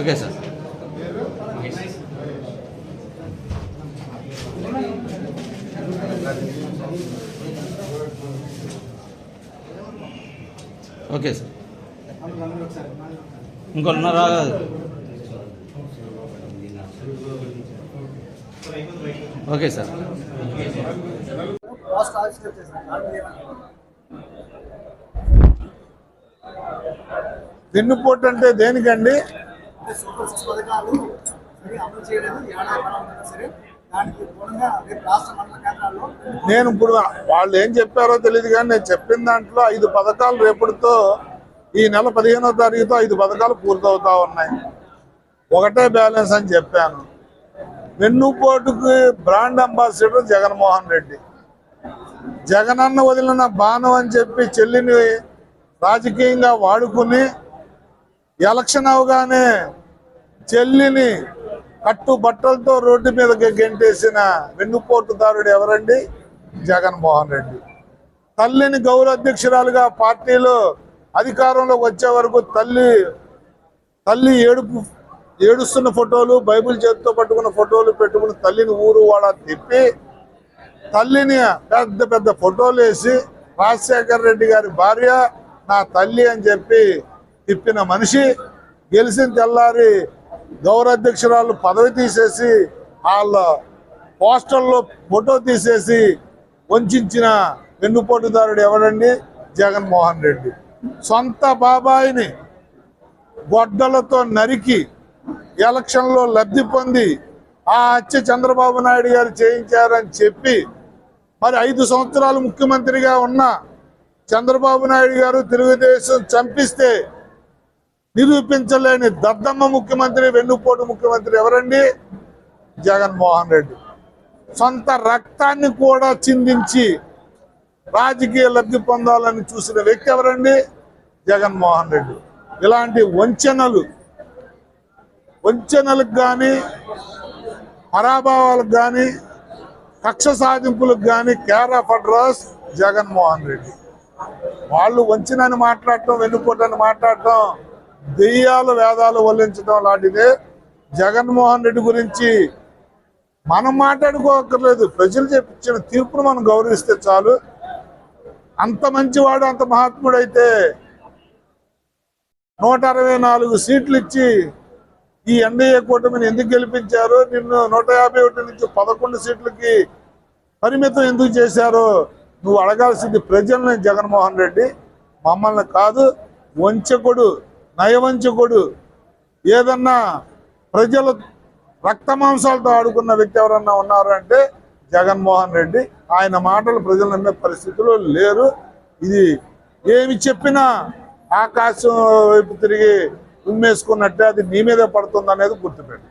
Okay sir. Okay sir. ఇంకో ఉన్నారా? Okay sir. వెన్నుపోటు అంటే దేనికండి? సూపర్ సిక్స్ పథకాలు సరే అమలు చేయలేదు ఏడాది కాలం సరే. నేను ఇప్పుడు వాళ్ళు ఏం చెప్పారో తెలియదు కానీ నేను చెప్పిన దాంట్లో ఐదు పథకాలు రేపటితో ఈ నెల పదిహేనో తారీఖుతో ఐదు పథకాలు పూర్తవుతా ఉన్నాయి. ఒకటే బ్యాలెన్స్ అని చెప్పాను. వెన్నుపోటుకి బ్రాండ్ అంబాసిడర్ జగన్మోహన్ రెడ్డి. జగనన్న వదిలిన బాణం అని చెప్పి చెల్లిని రాజకీయంగా వాడుకుని ఎలక్షన్ అవగానే చెల్లిని కట్టు బట్టలతో రోడ్డు మీదకి గెంటేసిన వెన్నుపోటుదారుడు ఎవరండి? జగన్మోహన్ రెడ్డి. తల్లిని గౌరవ అధ్యక్షురాలుగా పార్టీలో అధికారంలోకి వచ్చే వరకు తల్లి తల్లి ఏడుపు ఏడుస్తున్న ఫోటోలు బైబిల్ చేతితో పట్టుకున్న ఫోటోలు పెట్టుకుని తల్లిని ఊరు వాడ తిప్పి తల్లిని పెద్ద పెద్ద ఫోటోలు వేసి రాజశేఖర్ రెడ్డి గారి భార్య నా తల్లి అని చెప్పి తిప్పిన మనిషి గెలిచిన తెల్లారి గౌరవాధ్యక్షురాలు పదవి తీసేసి వాళ్ళ పోస్టర్లో ఫోటో తీసేసి వంచిన వెన్నుపోటుదారుడు ఎవరండి? జగన్మోహన్ రెడ్డి. సొంత బాబాయిని గొడ్డలతో నరికి ఎలక్షన్లో లబ్ధి పొంది ఆ హత్య చంద్రబాబు నాయుడు గారు చేయించారని చెప్పి మరి ఐదు సంవత్సరాలు ముఖ్యమంత్రిగా ఉన్న చంద్రబాబు నాయుడు గారు తెలుగుదేశం చంపిస్తే నిరూపించలేని దద్దమ్మ ముఖ్యమంత్రి వెన్నుపోటు ముఖ్యమంత్రి ఎవరండి? జగన్మోహన్ రెడ్డి. సొంత రక్తాన్ని కూడా చిందించి రాజకీయ లబ్ధి పొందాలని చూసిన వ్యక్తి ఎవరండి? జగన్మోహన్ రెడ్డి. ఇలాంటి వంచనలు వంచనలకు కానీ పరాభావాలకు కానీ కక్ష సాధింపులకు కానీ care of address Jaganmohan Reddy. వాళ్ళు వంచినని మాట్లాడటం వెన్నుపోటని మాట్లాడటం దెయ్యాలు వేదాలు వల్లించడం లాంటిదే. జగన్మోహన్ రెడ్డి గురించి మనం మాట్లాడుకోకర్లేదు ప్రజలు చెప్పించిన తీర్పును మనం గౌరవిస్తే చాలు. అంత మంచివాడు అంత మహాత్ముడైతే నూట అరవై నాలుగు సీట్లు ఇచ్చి ఈ ఎన్డీఏ కూటమిని ఎందుకు గెలిపించారు? నిన్ను నూట యాభై ఒకటి నుంచి పదకొండు సీట్లకి పరిమితం ఎందుకు చేశారో? నువ్వు అడగాల్సింది ప్రజల్ని జగన్మోహన్ రెడ్డి. మమ్మల్ని కాదు వంచకుడు. నయవంచకుడు. ఏదన్నా ప్రజల రక్త మాంసాలతో ఆడుకున్న వ్యక్తి ఎవరన్నా ఉన్నారంటే జగన్మోహన్ రెడ్డి. ఆయన మాటలు ప్రజలు నమ్మే పరిస్థితిలో లేరు. ఇది ఏమి చెప్పినా ఆకాశం వైపు తిరిగి ఉమ్మేసుకున్నట్టే అది నీ మీదే పడుతుంది అనేది గుర్తుపెట్టి.